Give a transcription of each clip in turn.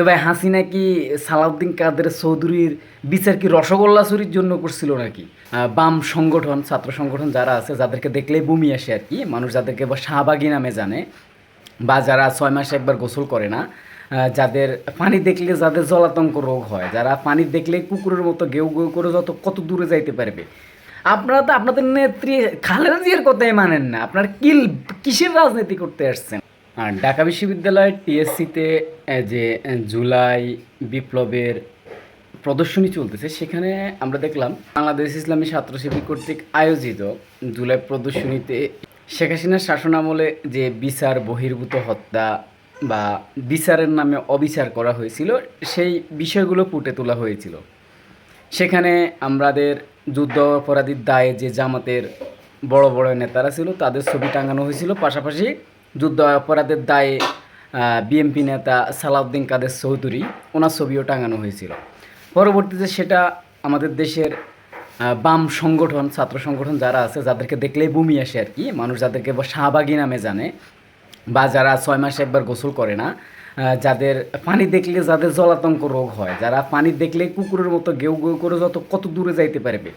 তো ভাই হাসিনা কি সালাউদ্দিন কাদের চৌধুরীর বিচার কি রসগোল্লা চুরির জন্য করছিল নাকি? বাম সংগঠন, ছাত্র সংগঠন যারা আছে, যাদেরকে দেখলেই বমি আসে আর কি, মানুষ যাদেরকে শাহবাগী নামে জানে বা যারা ছয় মাসে একবার গোসল করে না যাদের পানি দেখলে যাদের জলাতঙ্ক রোগ হয়, যারা পানি দেখলে কুকুরের মতো গেউ গেউ করে যত কত দূরে যাইতে পারবে। আপনারা তো আপনাদের নেত্রী খালেদা জিয়ার কথাই মানেন না, আপনার কিল কিসের রাজনীতি করতে আসছেন? ঢাকা বিশ্ববিদ্যালয়ের টিএসসিতে যে জুলাই বিপ্লবের প্রদর্শনী চলতেছে, সেখানে আমরা দেখলাম বাংলাদেশ ইসলামী ছাত্র শিবির কর্তৃক আয়োজিত জুলাই প্রদর্শনীতে শেখ হাসিনার শাসনামলে যে বিচার বহির্ভূত হত্যা বা বিচারের নামে অবিচার করা হয়েছিল, সেই বিষয়গুলো ফুটে তোলা হয়েছিল। সেখানে আমাদের যুদ্ধ অপরাধীর দায়ে যে জামাতের বড় বড় নেতারা ছিল, তাদের ছবি টাঙানো হয়েছিল, পাশাপাশি যুদ্ধ অপরাধের দায়ে বিএমপি নেতা সালাউদ্দিন কাদের চৌধুরী ওনার ছবিও টাঙানো হয়েছিল। পরবর্তীতে সেটা আমাদের দেশের বাম সংগঠন, ছাত্র সংগঠন যারা আছে, যাদেরকে দেখলেই বমি আসে আর কি, মানুষ যাদেরকে শাহবাগী নামে জানে বা যারা ছয় মাসে একবার গোসল করে না যাদের পানি দেখলে যাদের জলাতঙ্ক রোগ হয়, যারা পানি দেখলে কুকুরের মতো গেউ গেউ করে যত, কত দূরে যাইতে পারবে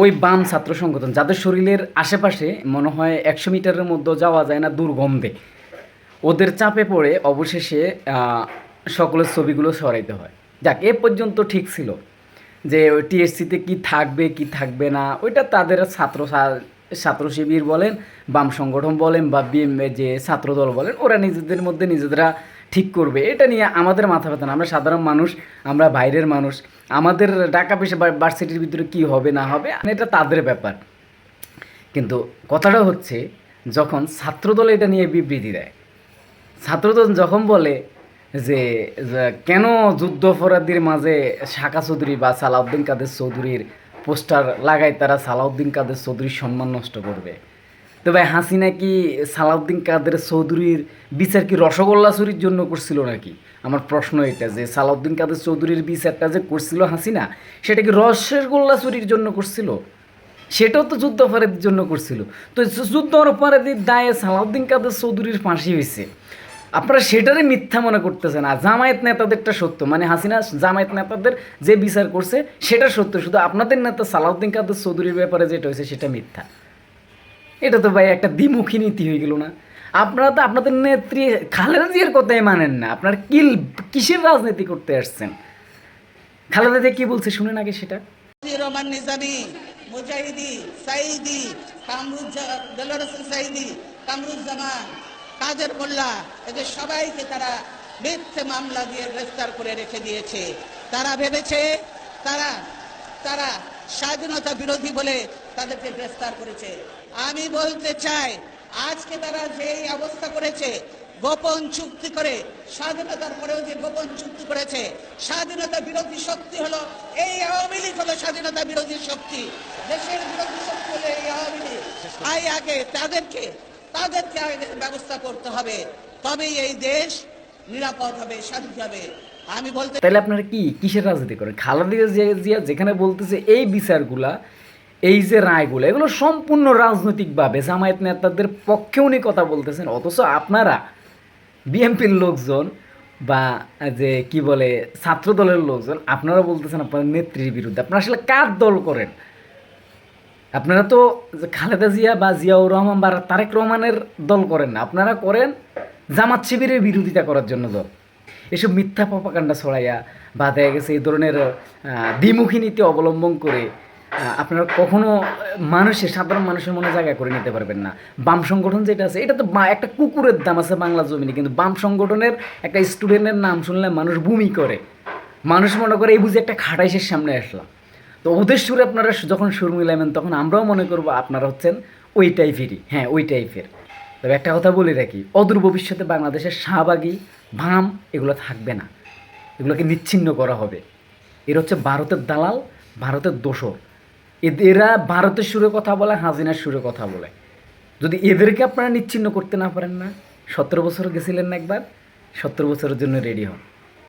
ওই বাম ছাত্র সংগঠন, যাদের শরীরের আশেপাশে মনে হয় একশো মিটারের মধ্যে যাওয়া যায় না দুর্গন্ধে, ওদের চাপে পড়ে অবশেষে সকলের ছবিগুলো সরাইতে হয়। যাক, এ পর্যন্ত ঠিক ছিল যে ওই টিএসসিতে কি থাকবে কি থাকবে না, ওইটা তাদের ছাত্র ছাত্র শিবির বলেন, বাম সংগঠন বলেন বা বিএম যে ছাত্রদল বলেন, ওরা নিজেদের মধ্যে নিজেরা ঠিক করবে। এটা নিয়ে আমাদের মাথা ব্যথা না। আমরা সাধারণ মানুষ, আমরা বাইরের মানুষ। আমাদের ঢাকা পেশা ভার্সিটির ভিতরে কী হবে, না হবে, এটা তাদের ব্যাপার। কিন্তু কথাটা হচ্ছে, যখন ছাত্রদল এটা নিয়ে বিবৃতি দেয়, ছাত্রদল যখন বলে যে কেন যুদ্ধ অপরাধীর মাঝে শাখা চৌধুরী বা সালাউদ্দিন কাদের চৌধুরীর পোস্টার লাগায় তারা সালাউদ্দিন কাদের চৌধুরীর সম্মান নষ্ট করবে? তো ভাই হাসিনা কি সালাউদ্দিন কাদের চৌধুরীর বিচার কি রসগোল্লা চুরির জন্য করছিল নাকি? আমার প্রশ্ন এটা যে সালাউদ্দিন কাদের চৌধুরীর বিচারটা যে করছিল হাসিনা, সেটা কি রসগোল্লা চুরির জন্য করছিল? সেটাও তো যুদ্ধ অপরাধীর জন্য করছিল। তো যুদ্ধ অপরাধীর দায়ে সালাউদ্দিন কাদের চৌধুরীর ফাঁসি হয়েছে। আপনারা সেটারই মিথ্যা মনে করতেছেন, আর জামায়াত নেতাদেরটা সত্য। মানে হাসিনা জামায়াত নেতাদের যে বিচার করছে, সেটা সত্য। শুধু আপনাদের নেতা সালাউদ্দিন কাদের চৌধুরীর ব্যাপারে যেটা হয়েছে, সেটা মিথ্যা। এটা তো ভাই একটা দ্বিমুখী নীতি হয়ে গেল না। আপনারা তো আপনাদের নেত্রী খালেদা জিয়ার কথাই মানেন না। আপনার কিল কিসের রাজনীতি করতে আসছেন? খালেদা জিয়া কি বলছে শুনেন আগে সেটা। রহমান নিজামী, মুজাহিদি সাইদি সাইদি কামরুজ্জামান কাদের মোল্লা এদের সবাইকে তারা মিথ্যে মামলা দিয়ে গ্রেফতার করে রেখে দিয়েছে। তারা ভেবেছে তারা তারা স্বাধীনতা বিরোধী বলে তাদেরকে গ্রেফতার করেছে। আমি বলতে চাই, আজকে তারা যে অবস্থা করেছে, গোপন চুক্তি করে, স্বাধীনতার পরেও যে গোপন চুক্তি করেছে, স্বাধীনতা বিরোধী শক্তি হলো এই আওয়ামী লীগ হলো স্বাধীনতা বিরোধী শক্তি। দেশের বিরোধী শক্তি হলো এই আওয়ামী লীগ। তাই আগে তাদেরকে তাদেরকে আগে ব্যবস্থা করতে হবে। তবেই এই দেশ নিরাপদ হবে স্বাধীন হবে। আমি বলতে তাহলে আপনারা কি কিসের রাজনীতি করেন? খালেদা জিয়া যেখানে বলতেছে এই বিচারগুলা এই যে রায়গুলো, এগুলো সম্পূর্ণ রাজনৈতিকভাবে জামায়াত নেতাদের পক্ষে উনি কথা বলতেছেন। অথচ আপনারা বিএনপির লোকজন বা যে কি বলে ছাত্র দলের লোকজন, আপনারা বলতেছেন আপনার নেত্রীর বিরুদ্ধে। আপনারা আসলে কার দল করেন? আপনারা তো খালেদা জিয়া বা জিয়াউর রহমান বা তারেক রহমানের দল করেন না। আপনারা করেন জামাত শিবিরের বিরোধিতা করার জন্য দল। এসব মিথ্যা পাপাকাণ্ডা ছড়াইয়া বা দেখা গেছে এই ধরনের দ্বিমুখী নীতি অবলম্বন করে আপনারা কখনো মানুষের, সাধারণ মানুষের মনে জায়গা করে নিতে পারবেন না। বাম সংগঠন যেটা আছে, এটা তো একটা কুকুরের দাম আছে বাংলা জমিনে, কিন্তু বাম সংগঠনের একটা স্টুডেন্টের নাম শুনলে মানুষ ভূমি করে। মানুষ মনে করে, এই বুঝে একটা খাটাইশের সামনে আসলাম। তো ওদের সুরে আপনারা যখন সুর মিলাবেন তখন আমরাও মনে করব আপনারা হচ্ছেন ওই টাইপেরই। হ্যাঁ ওই টাইপের। তবে একটা কথা বলে রাখি, অদূর ভবিষ্যতে বাংলাদেশের শাহবাগি ভাম এগুলো থাকবে না। এগুলোকে নিচ্ছিন্ন করা হবে। এর হচ্ছে ভারতের দালাল, ভারতের এদ- এরা ভারতের সুরে কথা বলে, হাজিনার সুরে কথা বলে। যদি এদেরকে আপনারা নিচ্ছিন্ন করতে না পারেন না, সতেরো বছর গেছিলেন না একবার, সতেরো বছরের জন্য রেডি হন।